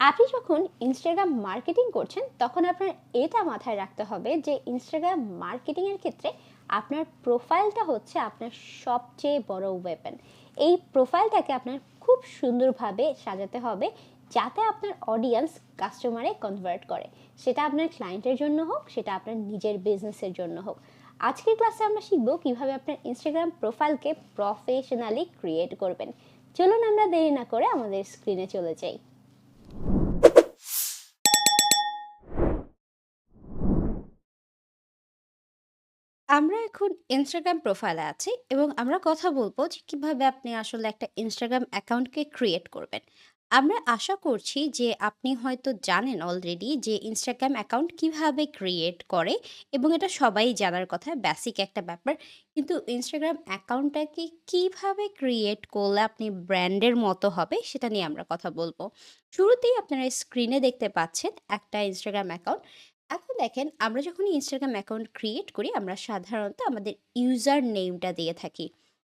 আপনি যখন Instagram marketing করছেন, তখন আপনার এটা মাথায় রাখতে হবে যে ইনস্টাগ্রাম মার্কেটিংয়ের ক্ষেত্রে আপনার প্রোফাইলটা হচ্ছে আপনার সবচেয়ে বড় ওয়েপন এই প্রোফাইলটাকে আপনার খুব সুন্দরভাবে সাজাতে হবে যাতে আপনার অডিয়েন্স কাস্টমারে কনভার্ট করে। সেটা আপনার ক্লায়েন্টের জন্য হোক, সেটা আপনার নিজের বিজনেসের জন্য হোক। আজকের ক্লাসে আমরা শিখব কীভাবে আপনার ইনস্টাগ্রাম প্রোফাইলকে প্রফেশনালি ক্রিয়েট করবেন। চলুন আমরা দেরি না করে আমাদের স্ক্রিনে চলে যাই। আমরা এখন ইনস্টাগ্রাম প্রোফাইলে আছি এবং আমরা কথা বলব যে কীভাবে আপনি আসলে একটা ইনস্টাগ্রাম অ্যাকাউন্টকে ক্রিয়েট করবেন। আমরা আশা করছি যে আপনি হয়তো জানেন অলরেডি যে ইনস্টাগ্রাম অ্যাকাউন্ট কীভাবে ক্রিয়েট করে এবং এটা সবাই জানার কথা বেসিক একটা ব্যাপার। কিন্তু ইনস্টাগ্রাম অ্যাকাউন্টটাকে কীভাবে ক্রিয়েট করলে আপনি ব্র্যান্ডের মতো হবে সেটা নিয়ে আমরা কথা বলব। শুরুতেই আপনারা স্ক্রিনে দেখতে পাচ্ছেন একটা ইনস্টাগ্রাম অ্যাকাউন্ট। এখন দেখেন, আমরা যখন ইনস্টাগ্রাম অ্যাকাউন্ট ক্রিয়েট করি, আমরা সাধারণত আমাদের ইউজার নেমটা দিয়ে থাকি।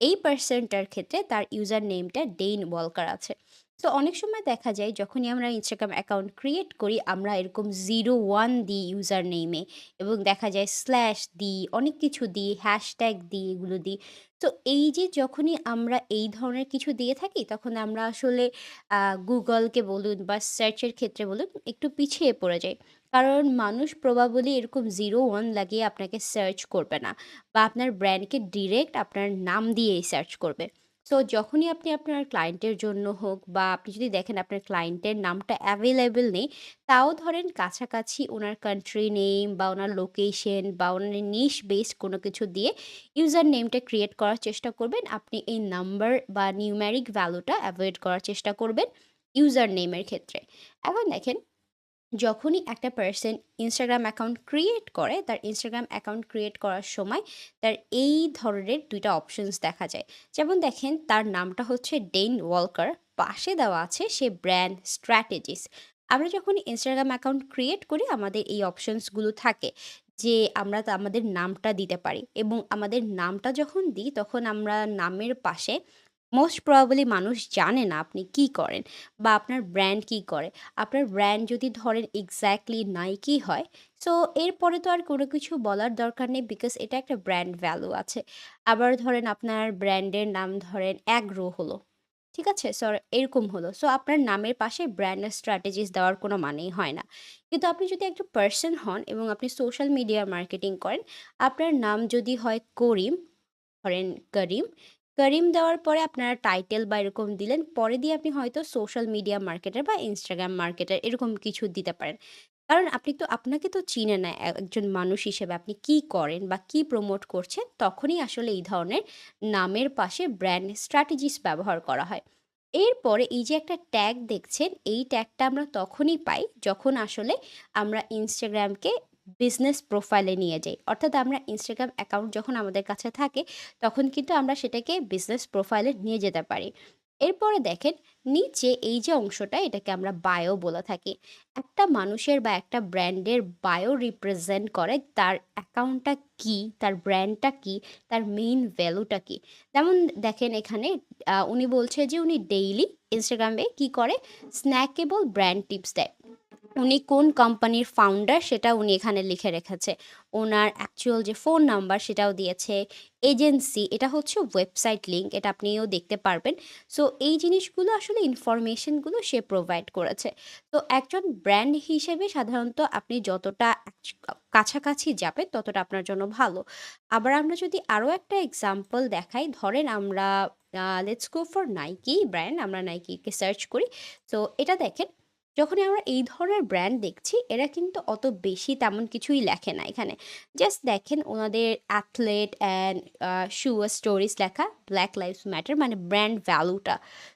এই পার্সনটার ক্ষেত্রে তার ইউজার নেমটা ডেইন ওয়ালকার আছে। তো অনেক সময় দেখা যায় যখনই আমরা ইনস্টাগ্রাম অ্যাকাউন্ট ক্রিয়েট করি, আমরা এরকম জিরো ওয়ান দিই ইউজার নেমে এবং দেখা যায় স্ল্যাশ দিই অনেক কিছু দিই হ্যাশট্যাগ দিই এগুলো দিই তো এই যে যখনই আমরা এই ধরনের কিছু দিয়ে থাকি, তখন আমরা আসলে গুগলকে বলুন বা সার্চের ক্ষেত্রে বলুন, একটু পিছিয়ে পড়ে যাই কারণ মানুষ প্রবাবলি এরকম 0-1 লাগিয়ে আপনাকে সার্চ করবে না বা আপনার ব্র্যান্ডকে ডিরেক্ট আপনার নাম দিয়েই সার্চ করবে। সো যখনই আপনি আপনার ক্লায়েন্টের জন্য হোক বা আপনি যদি দেখেন আপনার ক্লায়েন্টের নামটা অ্যাভেলেবেল নেই, তাও ধরেন কাছাকাছি ওনার কান্ট্রি নেম বা ওনার লোকেশন বা ওনার নিশ বেসড কোনো কিছু দিয়ে ইউজার নেমটা ক্রিয়েট করার চেষ্টা করবেন। আপনি এই নাম্বার বা নিউমেরিক ভ্যালুটা এভয়েড করার চেষ্টা করবেন ইউজার নেমের ক্ষেত্রে। এখন দেখেন যখনই একটা পার্সন ইনস্টাগ্রাম অ্যাকাউন্ট ক্রিয়েট করে, তার ইনস্টাগ্রাম অ্যাকাউন্ট ক্রিয়েট করার সময় তার এই ধরনের ২ টা অপশনস দেখা যায়। যেমন দেখেন তার নামটা হচ্ছে ডেইন ওয়ালকার, পাশে দেওয়া আছে সে ব্র্যান্ড স্ট্র্যাটেজিস। আমরা যখন ইনস্টাগ্রাম অ্যাকাউন্ট ক্রিয়েট করি আমাদের এই অপশনসগুলো থাকে যে আমরা আমাদের নামটা দিতে পারি এবং আমাদের নামটা যখন দিই তখন আমরা নামের পাশে মোস্ট প্রবাবলি মানুষ জানে না আপনি কি করেন বা আপনার ব্র্যান্ড কি করে। আপনার ব্র্যান্ড যদি ধরেন এক্সাক্টলি নাইকি হয়, সো এরপরে তো আর কোনো কিছু বলার দরকার নেই বিকজ এটা একটা ব্র্যান্ড ভ্যালু আছে। আবার ধরেন আপনার ব্র্যান্ডের নাম ধরেন অ্যাগ্রো হলো। ঠিক আছে? সো এরকম হলো। সো আপনার নামের পাশে ব্র্যান্ড স্ট্র্যাটেজিস দেওয়ার কোনো মানেই হয় না। কিন্তু আপনি যদি একটা পার্সন হন এবং আপনি সোশ্যাল মিডিয়া মার্কেটিং করেন, আপনার নাম যদি হয় করিম, ধরেন করিম করিম দেওয়ার পরে আপনারা টাইটেল বা এরকম দিলেন। পরে দিয়ে আপনি হয়তো সোশ্যাল মিডিয়া মার্কেটার বা ইনস্টাগ্রাম মার্কেটার এরকম কিছু দিতে পারেন। কারণ আপনি তো আপনাকে তো চিনে না একজন মানুষ হিসেবে আপনি কি করেন বা কি প্রমোট করছেন, তখনই আসলে এই ধরনের নামের পাশে ব্র্যান্ড স্ট্র্যাটেজিস ব্যবহার করা হয়। এরপরে এই যে একটা ট্যাগ দেখছেন, এই ট্যাগটা আমরা তখনই পাই যখন আসলে আমরা ইনস্টাগ্রামকে বিজনেস প্রোফাইলে নিয়ে যাই। অর্থাৎ আমরা ইনস্টাগ্রাম অ্যাকাউন্ট যখন আমাদের কাছে থাকে, তখন কিন্তু আমরা সেটাকে বিজনেস প্রোফাইলে নিয়ে যেতে পারি। এরপরে দেখেন নিচে এই যে অংশটা এটাকে আমরা বায়ো বলে থাকি। একটা মানুষের বা একটা ব্র্যান্ডের বায়ো রিপ্রেজেন্ট করে তার অ্যাকাউন্টটা কি, তার ব্র্যান্ডটা কি, তার মেইন ভ্যালুটা কি। যেমন দেখেন এখানে উনি বলছে যে উনি ডেইলি ইনস্টাগ্রামে কি করে স্ন্যাকেবল ব্র্যান্ড টিপস দেয়। উনি কোন কোম্পানির ফাউন্ডার সেটা উনি এখানে লিখে রেখেছে। ওনার অ্যাকচুয়াল যে ফোন নাম্বার সেটাও দিয়েছে। এজেন্সি এটা হচ্ছে ওয়েবসাইট লিঙ্ক এটা আপনিও দেখতে পারবেন। সো এই জিনিসগুলো আসলে ইনফরমেশনগুলো সে প্রোভাইড করেছে। তো একজন ব্র্যান্ড হিসেবে সাধারণত আপনি যতটা কাছাকাছি যাবেন ততটা আপনার জন্য ভালো। আবার আমরা যদি আরও একটা এক্সাম্পল দেখাই, ধরেন আমরা let's go for Nike brand আমরা নাইকিকে সার্চ করি। সো এটা দেখেন যখনই আমরা এই ধরনের ব্র্যান্ড দেখছি, এরা কিন্তু অত বেশি তেমন কিছুই লেখে না এখানে। জাস্ট দেখেন ওনাদের অ্যাথলেট অ্যান্ড শু স্টোরিজ লেখা, ব্ল্যাক লাইভস ম্যাটার মানে ব্র্যান্ড ভ্যালুটা।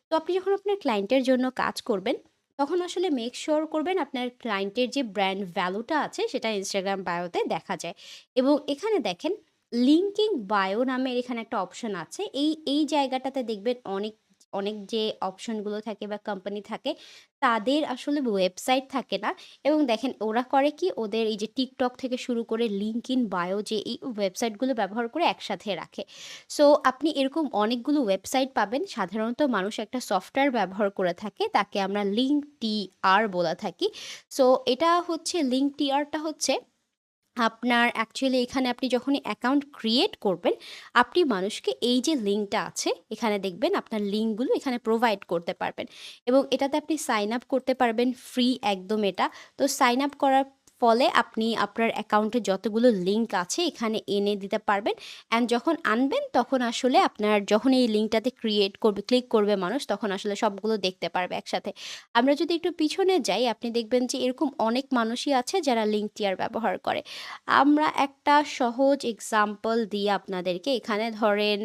তো আপনি যখন আপনার ক্লায়েন্টের জন্য কাজ করবেন, তখন আসলে মেক শিওর করবেন আপনার ক্লায়েন্টের যে ব্র্যান্ড ভ্যালুটা আছে সেটা ইনস্টাগ্রাম বায়োতে দেখা যায়। এবং এখানে দেখেন লিঙ্কিং বায়ো নামের এখানে একটা অপশন আছে। এই, এই জায়গাটাতে দেখবেন অনেক অনেক যে অপশনগুলো থাকে বা কোম্পানি থাকে, তাদের আসলে ওয়েবসাইট থাকে না এবং দেখেন ওরা করে কি, ওদের এই যে টিকটক থেকে শুরু করে লিঙ্ক ইন বায়ো যে এই ওয়েবসাইটগুলো ব্যবহার করে একসাথে রাখে। সো আপনি এরকম অনেকগুলো ওয়েবসাইট পাবেন। সাধারণত মানুষ একটা সফটওয়্যার ব্যবহার করে থাকে। তাকে আমরা লিঙ্ক টি আর বলে থাকি। সো এটা হচ্ছে লিঙ্ক টি আরটা হচ্ছে আপনার অ্যাকচুয়ালি এখানে আপনি যখনই অ্যাকাউন্ট ক্রিয়েট করবেন, আপনি মানুষকে এই যে লিঙ্কটা আছে, এখানে দেখবেন আপনার লিঙ্কগুলো এখানে প্রোভাইড করতে পারবেন এবং এটাতে আপনি সাইন আপ করতে পারবেন ফ্রি একদম এটা। তো সাইন আপ করার ফলে আপনি আপনার অ্যাকাউন্টে যতগুলো লিঙ্ক আছে এখানে এনে দিতে পারবেন অ্যান্ড যখন আনবেন, তখন আসলে আপনার যখন এই লিঙ্কটাতে ক্রিয়েট করবে ক্লিক করবে মানুষ, তখন আসলে সবগুলো দেখতে পারবে একসাথে। আমরা যদি একটু পিছনে যাই, আপনি দেখবেন যে এরকম অনেক মানুষই আছে যারা লিঙ্ক টিয়ার ব্যবহার করে। আমরা একটা সহজ এক্সাম্পল দিই আপনাদেরকে। এখানে ধরেন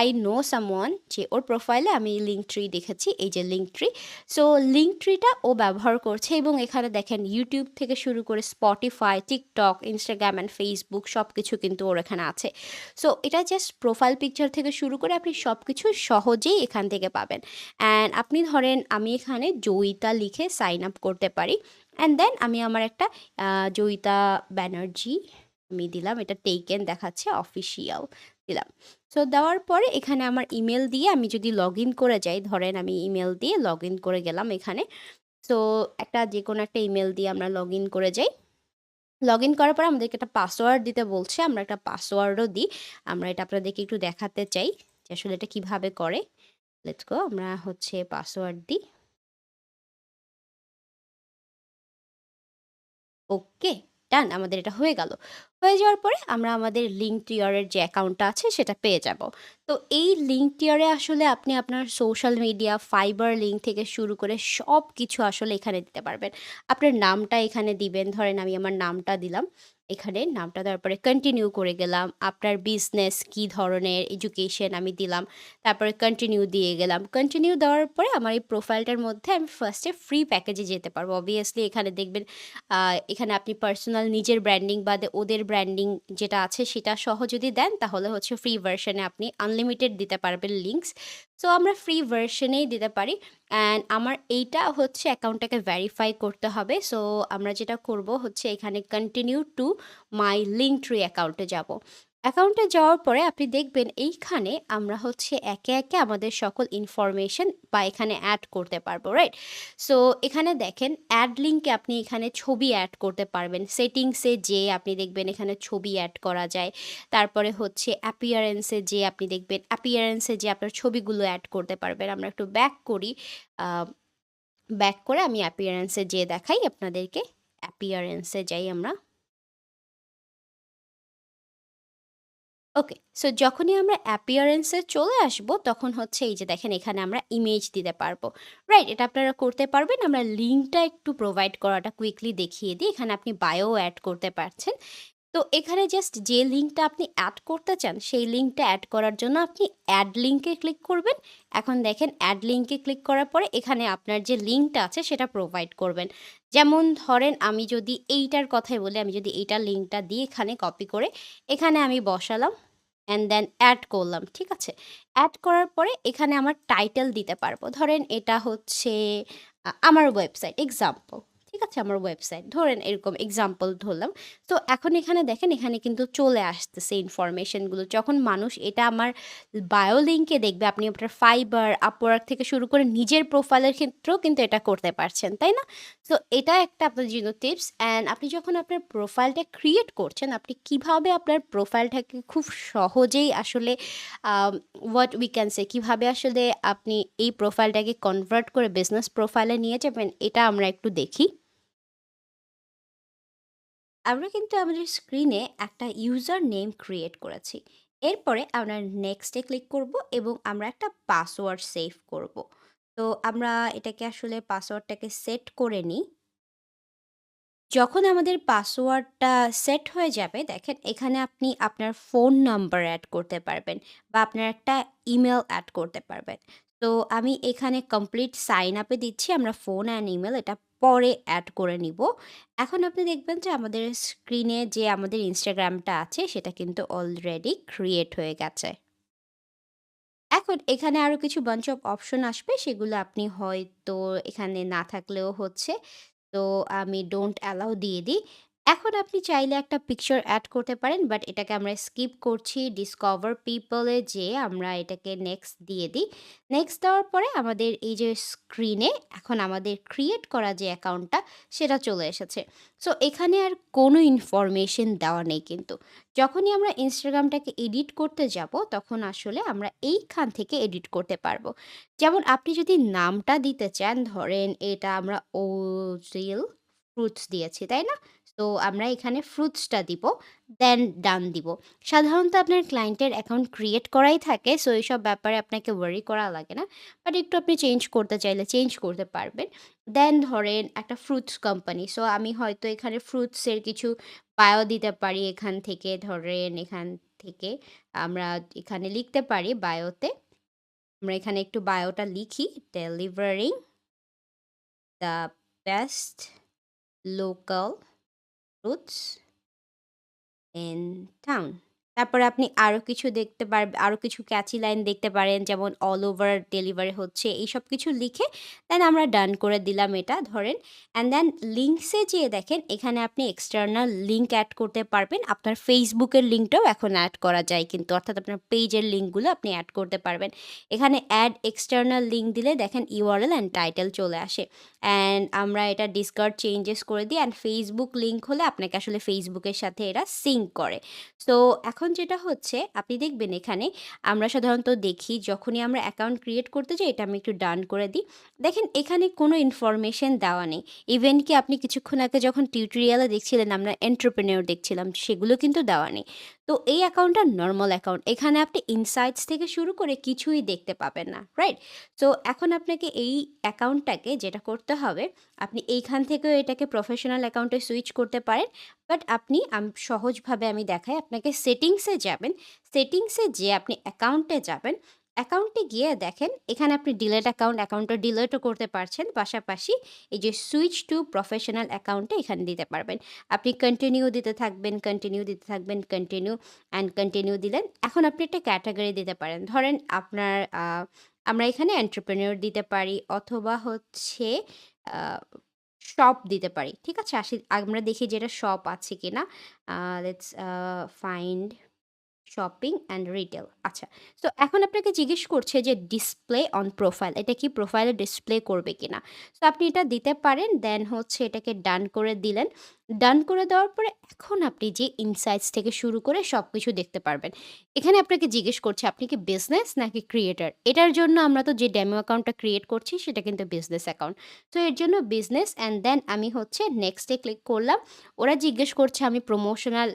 আই নো someone যে ওর প্রোফাইলে আমি লিঙ্ক ট্রি দেখেছি। এই যে লিঙ্ক ট্রি সো লিঙ্ক ট্রিটা ও ব্যবহার করছে এবং এখানে দেখেন ইউটিউব থেকে শুরু করে Spotify, TikTok, Instagram and Facebook সব কিছু কিন্তু ওর এখানে আছে। সো এটা জাস্ট প্রোফাইল পিকচার থেকে শুরু করে আপনি সবকিছু সহজেই এখান থেকে পাবেন। অ্যান্ড আপনি ধরেন আমি এখানে জয়িতা লিখে সাইন আপ করতে পারি। অ্যান্ড দেন আমি আমার একটা জয়িতা ব্যানার্জি আমি দিলাম। এটা টেকেন দেখাচ্ছে অফিসিয়াল দিলাম। সো দেওয়ার পরে এখানে আমার ইমেল দিয়ে আমি যদি লগইন করে যাই, ধরেন আমি ইমেল দিয়ে লগইন করে গেলাম এখানে। সো একটা যেকোনো একটা ইমেল দিয়ে আমরা লগইন করে যাই। লগ ইন করার পর আমাদেরকে একটা পাসওয়ার্ড দিতে বলছে। আমরা একটা পাসওয়ার্ডও দিই। আমরা এটা আপনাদেরকে একটু দেখাতে চাই যে আসলে এটা কীভাবে করে। লেটস গো আমরা হচ্ছে পাসওয়ার্ড দিই। ওকে, ডান আমাদের এটা হয়ে গেল। হয়ে যাওয়ার পরে আমরা আমাদের লিঙ্কটিআর এর যে অ্যাকাউন্টটা আছে সেটা পেয়ে যাব। তো এই লিঙ্কটিআর এ আসলে আপনি আপনার সোশ্যাল মিডিয়া, ফাইবার লিঙ্ক থেকে শুরু করে সব কিছু আসলে এখানে দিতে পারবেন। আপনার নামটা এখানে দিবেন। ধরেন আমি আমার নামটা দিলাম। এখানে নামটা দেওয়ার পরে কন্টিনিউ করে গেলাম। আপনার বিজনেস কি ধরনের, এডুকেশন আমি দিলাম। তারপরে কন্টিনিউ দিয়ে গেলাম। কন্টিনিউ দেওয়ার পরে আমার এই প্রোফাইলটার মধ্যে আমি ফার্স্টে ফ্রি প্যাকেজে যেতে পারব। অবভিয়াসলি এখানে দেখবেন এখানে আপনি পার্সোনাল নিজের ব্র্যান্ডিং বাদে ওদের ব্র্যান্ডিং যেটা আছে সেটা সহ যদি দেন তাহলে হচ্ছে ফ্রি ভার্শন এ আপনি দিতে পারবেন লিঙ্কস। সো আমরা ফ্রি ভার্সনেই দিতে পারি। অ্যান্ড আমার এইটা হচ্ছে অ্যাকাউন্টটাকে ভ্যারিফাই করতে হবে। সো আমরা যেটা করব হচ্ছে এখানে continue to my link tree অ্যাকাউন্টে যাব। অ্যাকাউন্টে যাওয়ার পরে আপনি দেখবেন এইখানে আমরা হচ্ছে একে, একে আমাদের সকল ইনফরমেশন বা এখানে অ্যাড করতে পারব, রাইট? সো এখানে দেখেন অ্যাড লিঙ্কে আপনি এখানে ছবি অ্যাড করতে পারবেন। সেটিংসে যেয়ে আপনি দেখবেন এখানে ছবি অ্যাড করা যায়। তারপরে হচ্ছে অ্যাপিয়ারেন্সে যেয়ে আপনি দেখবেন অ্যাপিয়ারেন্সে যেয়ে আপনার ছবিগুলো অ্যাড করতে পারবেন। আমরা একটু ব্যাক করি। ব্যাক করে আমি অ্যাপিয়ারেন্সে যেয়ে দেখাই আপনাদেরকে। অ্যাপিয়ারেন্সে যাই আমরা। ওকে। সো যখনই আমরা অ্যাপিয়ারেন্সে চলে আসব, তখন হচ্ছে এই যে দেখেন, এখানে আমরা ইমেজ দিতে পারব। রাইট? এটা আপনারা করতে পারবেন। আমরা লিঙ্কটা একটু প্রোভাইড করাটা কুইকলি দেখিয়ে দিই। এখানে আপনি বায়ো অ্যাড করতে পারছেন। তো এখানে জাস্ট যে লিঙ্কটা আপনি অ্যাড করতে চান সেই লিঙ্কটা অ্যাড করার জন্য আপনি অ্যাড লিঙ্কে ক্লিক করবেন। এখন দেখেন অ্যাড লিঙ্কে ক্লিক করার পরে এখানে আপনার যে লিঙ্কটা আছে সেটা প্রোভাইড করবেন। যেমন ধরেন আমি যদি এইটার কথাই বলি, আমি যদি এইটার লিঙ্কটা দিয়ে এখানে কপি করে এখানে আমি বসালাম অ্যান্ড দেন অ্যাড করলাম। ঠিক আছে? অ্যাড করার পরে এখানে আমার টাইটেল দিতে পারব। ধরেন এটা হচ্ছে আমার ওয়েবসাইট এক্সাম্পল। ঠিক আছে? আমার ওয়েবসাইট। ধরেন এরকম এক্সাম্পল ধরলাম। তো এখন এখানে দেখেন এখানে কিন্তু চলে আসতেছে ইনফরমেশনগুলো। যখন মানুষ এটা আমার বায়ো লিঙ্কে দেখবে আপনি আপনার ফাইবার, আপওয়ার্ক থেকে শুরু করে নিজের প্রোফাইলের ক্ষেত্রেও কিন্তু এটা করতে পারছেন। তাই না? তো এটা একটা আপনার জন্য টিপস অ্যান্ড আপনি যখন আপনার প্রোফাইলটা ক্রিয়েট করছেন, আপনি কীভাবে আপনার প্রোফাইলটাকে খুব সহজেই আসলে হোয়াট উই ক্যান সে কীভাবে আসলে আপনি এই প্রোফাইলটাকে কনভার্ট করে বিজনেস প্রোফাইলে নিয়ে যাবেন এটা আমরা একটু দেখি। আমরা কিন্তু আমাদের স্ক্রিনে একটা ইউজার নেম ক্রিয়েট করেছি। এরপরে আমরা নেক্সটে ক্লিক করব এবং আমরা একটা পাসওয়ার্ড সেভ করব। তো আমরা এটাকে আসলে পাসওয়ার্ডটাকে সেট করে নিই। যখন আমাদের পাসওয়ার্ডটা সেট হয়ে যাবে, দেখেন এখানে আপনি আপনার ফোন নাম্বার অ্যাড করতে পারবেন বা আপনার একটা ইমেল অ্যাড করতে পারবেন। তো আমি এখানে কমপ্লিট সাইন আপে দিচ্ছি। আমরা ফোন অ্যান্ড ইমেইল এটা পরে অ্যাড করে নিবো। এখন আপনি দেখবেন যে আমাদের স্ক্রিনে যে আমাদের ইনস্টাগ্রামটা আছে, সেটা কিন্তু অলরেডি ক্রিয়েট হয়ে গেছে। এখন এখানে আরও কিছু bunch of অপশন আসবে, সেগুলো আপনি হয়তো এখানে না থাকলেও হচ্ছে। তো আমি ডোন্ট অ্যালাউ দিয়ে দিই। এখন আপনি চাইলে একটা পিকচার অ্যাড করতে পারেন বাট এটাকে আমরা স্কিপ করছি। ডিসকভার পিপলে যেয়ে আমরা এটাকে নেক্সট দিয়ে দিই। নেক্সট দেওয়ার পরে আমাদের এই যে স্ক্রিনে এখন আমাদের ক্রিয়েট করা যে অ্যাকাউন্টটা সেটা চলে এসেছে। সো এখানে আর কোনো ইনফরমেশন দেওয়া নেই কিন্তু। যখনই আমরা ইনস্টাগ্রামটাকে এডিট করতে যাব তখন আসলে আমরা এইখান থেকে এডিট করতে পারব। যেমন আপনি যদি নামটা দিতে চান ধরেন এটা আমরা ওজিল ফ্রুটস দিয়েছি, তাই না? তো আমরা এখানে ফ্রুটসটা দিব, দেন ডান দিব। সাধারণত আপনার ক্লায়েন্টের অ্যাকাউন্ট ক্রিয়েট করাই থাকে। সো এইসব ব্যাপারে আপনাকে ওয়ারি করা লাগে না। বাট একটু আপনি চেঞ্জ করতে চাইলে চেঞ্জ করতে পারবেন। দেন ধরেন একটা ফ্রুটস কোম্পানি। সো আমি হয়তো এখানে ফ্রুটসের কিছু বায়ো দিতে পারি এখান থেকে ধরেন এখান থেকে আমরা এখানে লিখতে পারি বায়োতে। আমরা এখানে একটু বায়োটা লিখি। Delivering the best local fruits in town. তারপরে আপনি আরও কিছু দেখতে পার আরও কিছু ক্যাচি লাইন দেখতে পারেন, যেমন অল ওভার ডেলিভারি হচ্ছে, এইসব কিছু লিখে দেন আমরা ডান করে দিলাম এটা, ধরেন অ্যান্ড দেন লিঙ্কসে যেয়ে দেখেন, এখানে আপনি এক্সটার্নাল লিঙ্ক অ্যাড করতে পারবেন। আপনার ফেসবুকের লিঙ্কটাও এখন অ্যাড করা যায় কিন্তু, অর্থাৎ আপনার পেজের লিঙ্কগুলো আপনি অ্যাড করতে পারবেন। এখানে অ্যাড এক্সটার্নাল লিঙ্ক দিলে দেখেন ইউআরএল অ্যান্ড টাইটেল চলে আসে। অ্যান্ড আমরা এটা ডিসকার্ড চেঞ্জেস করে দিই অ্যান্ড ফেসবুক লিঙ্ক হলে আপনাকে আসলে ফেসবুকের সাথে এরা সিঙ্ক করে। সো এখন যেটা হচ্ছে, আপনি দেখবেন এখানে আমরা সাধারণত দেখি যখনই আমরা অ্যাকাউন্ট ক্রিয়েট করতে যাই, এটা আমি একটু ডান করে দিই। দেখেন এখানে কোনো ইনফরমেশন দেওয়া নেই। ইভেন কি আপনি কিছুক্ষণ আগে যখন টিউটোরিয়ালে দেখছিলেন, আমরা এন্টারপ্রেনিউর দেখছিলাম, সেগুলো কিন্তু দেওয়া নেই। তো এই অ্যাকাউন্টটা নর্মাল অ্যাকাউন্ট। এখানে আপনি ইনসাইটস থেকে শুরু করে কিছুই দেখতে পাবেন না। রাইট? তো এখন আপনাকে এই অ্যাকাউন্টটাকে যেটা করতে হবে, আপনি এইখান থেকেও এটাকে প্রফেশনাল অ্যাকাউন্টে সুইচ করতে পারেন। বাট আপনি সহজভাবে আমি দেখাই আপনাকে সেটিংসে যাবেন। সেটিংসে যে আপনি অ্যাকাউন্টে যাবেন। অ্যাকাউন্টে গিয়ে দেখেন এখানে আপনি ডিলেট অ্যাকাউন্ট, অ্যাকাউন্টটা ডিলেটও করতে পারছেন। পাশাপাশি এই যে সুইচ টু প্রফেশনাল অ্যাকাউন্টে এখানে দিতে পারবেন। আপনি কন্টিনিউ দিতে থাকবেন, কন্টিনিউ দিতে থাকবেন, কন্টিনিউ অ্যান্ড কন্টিনিউ দিলেন। এখন আপনি একটা ক্যাটাগরি দিতে পারেন। ধরেন আপনার আমরা এখানে এন্টারপ্রেনিউর দিতে পারি অথবা হচ্ছে শপ দিতে পারি। ঠিক আছে? আসি, আমরা দেখি যেটা শপ আছে কি না let's find shopping and retail আচ্ছা। সো এখন আপনাকে জিজ্ঞেস করছে যে ডিসপ্লে অন প্রোফাইল এটা কি প্রোফাইলে ডিসপ্লে করবে কিনা? সো আপনি এটা দিতে পারেন। দেন হচ্ছে এটাকে ডান করে দিলেন। ডান করে দেওয়ার পরে এখন আপনি যে ইনসাইটস থেকে শুরু করে সবকিছু দেখতে পারবেন। এখানে আপনাকে জিজ্ঞেস করছে, আপনি কি বিজনেস নাকি ক্রিয়েটার এটার জন্য আমরা তো যে ডেমো অ্যাকাউন্টটা ক্রিয়েট করছি, সেটা কিন্তু বিজনেস অ্যাকাউন্ট। তো এর জন্য বিজনেস অ্যান্ড দেন আমি হচ্ছে নেক্সটে ক্লিক করলাম। ওরা জিজ্ঞেস করছে, আমি প্রমোশনাল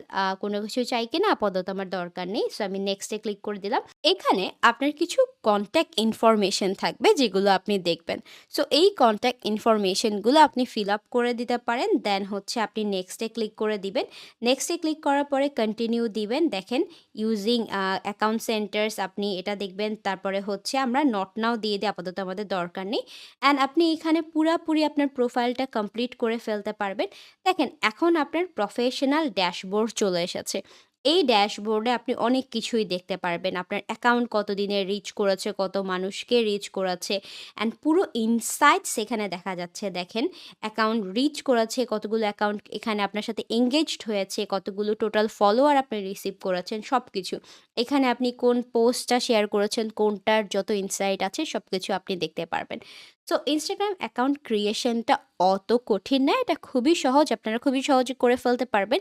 কোনো কিছু চাই কিনা? আপাতত আমার দরকার নেই। সো আমি নেক্সটে ক্লিক করে দিলাম। এখানে আপনার কিছু কনট্যাক্ট ইনফরমেশন থাকবে, যেগুলো আপনি দেখবেন। সো এই কনট্যাক্ট ইনফরমেশনগুলো আপনি ফিল আপ করে দিতে পারেন। দেন হচ্ছে আপনি নেক্সট নেক্সটে ক্লিক করে দিবেন। নেক্সটে ক্লিক করার পরে কন্টিনিউ দিবেন। দেখেন ইউজিং অ্যাকাউন্ট সেন্টার্স আপনি এটা দেখবেন। তারপরে হচ্ছে আমরা নট নাও দিয়ে দিই, আপাতত আমাদের দরকার নেই। অ্যান্ড আপনি এখানে পুরাপুরি আপনার প্রোফাইলটা কমপ্লিট করে ফেলতে পারবেন। দেখেন এখন আপনার প্রফেশনাল ড্যাশবোর্ড চলে এসেছে। এই ড্যাশবোর্ডে আপনি অনেক কিছুই দেখতে পারবেন। আপনার অ্যাকাউন্ট কত কতদিনে রিচ করেছে, কত মানুষকে রিচ করেছে অ্যান্ড পুরো ইনসাইট সেখানে দেখা যাচ্ছে। দেখেন অ্যাকাউন্ট রিচ করেছে, কতগুলো অ্যাকাউন্ট এখানে আপনার সাথে এনগেজড হয়েছে, কতগুলো টোটাল ফলোয়ার আপনি রিসিভ করেছেন সবকিছু। এখানে আপনি কোন পোস্টটা শেয়ার করেছেন, কোনটার যত ইনসাইট আছে সবকিছু আপনি দেখতে পারবেন। সো ইনস্টাগ্রাম অ্যাকাউন্ট ক্রিয়েশনটা অত কঠিন না। এটা খুবই সহজ। আপনারা খুবই সহজে করে ফেলতে পারবেন।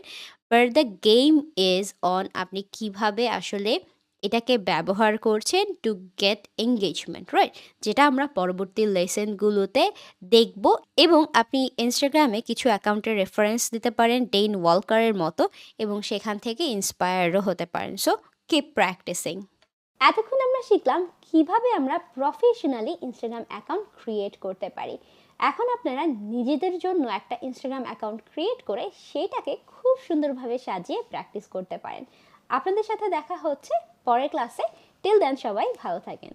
But the game is on আপনি কীভাবে আসলে এটাকে ব্যবহার করছেন টু গেট এনগেজমেন্ট, রাইট? যেটা আমরা পরবর্তী লেসেনগুলোতে দেখব এবং আপনি ইনস্টাগ্রামে কিছু অ্যাকাউন্টের রেফারেন্স দিতে পারেন ডেইন ওয়ালকারের মতো এবং সেখান থেকে ইন্সপায়ারও হতে পারেন। So keep practising. এতক্ষণ আমরা শিখলাম কীভাবে আমরা প্রফেশনালি ইনস্টাগ্রাম অ্যাকাউন্ট ক্রিয়েট করতে পারি। এখন আপনারা নিজেদের জন্য একটা ইনস্টাগ্রাম অ্যাকাউন্ট ক্রিয়েট করে সেটাকে খুব সুন্দরভাবে সাজিয়ে প্র্যাকটিস করতে পারেন। আপনাদের সাথে দেখা হচ্ছে পরের ক্লাসে। টিল দেন সবাই ভালো থাকেন।